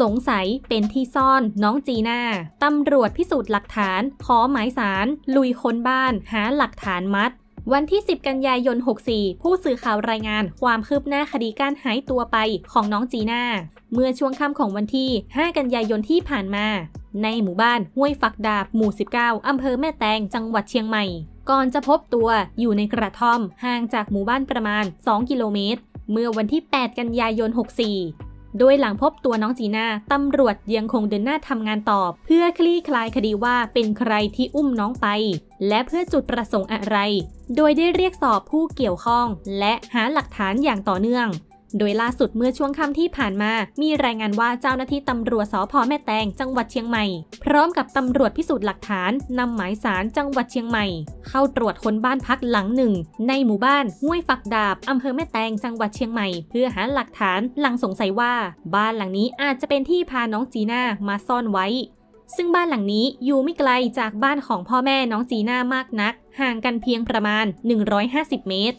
สงสัยเป็นที่ซ่อนน้องจีน่าตำรวจพิสูจน์หลักฐาน ขอหมายสาร ลุยค้นบ้าน หาหลักฐานมัดวันที่ 10 กันยายน 64 ผู้สื่อข่าวรายงานความคืบหน้าคดีการหายตัวไปของน้องจีน่า เมื่อช่วงค่ำของวันที่ 5 กันยายนที่ผ่านมา ในหมู่บ้านห้วยฝักดาบ หมู่ 19 อำเภอแม่แตง จังหวัดเชียงใหม่ ก่อนจะพบตัวอยู่ในกระท่อมห่างจากหมู่บ้านประมาณ 2 กิโลเมตร เมื่อวันที่ 8 กันยายน 64 โดยหลังพบตัวน้องจีน่าตำรวจยังคงเดินหน้าทำงานต่อ เพื่อคลี่คลายคดีว่าเป็นใครที่อุ้มน้องไป และเพื่อจุดประสงค์อะไร โดยได้เรียกสอบผู้เกี่ยวข้อง และหาหลักฐานอย่างต่อเนื่อง โดยล่าสุดเมื่อช่วงค่ำที่ผ่านมา มีรายงานว่าเจ้าหน้าที่ตำรวจสพแม่แตงจังหวัดเชียงใหม่ พร้อมกับตำรวจพิสูจน์หลักฐานนำหมายสารจังหวัดเชียงใหม่ เข้าตรวจค้นบ้านพักหลังหนึ่ง ในหมู่บ้านห้วยฝักดาบอำเภอแม่แตงจังหวัดเชียงใหม่ เพื่อหาหลักฐานหลังสงสัยว่า บ้านหลังนี้อาจจะเป็นที่พาน้องจีน่ามาซ่อนไว้ ซึ่งบ้านหลังนี้อยู่ไม่ไกลจากบ้านของพ่อแม่น้องจีน่ามากนัก ห่างกันเพียงประมาณ 150 เมตร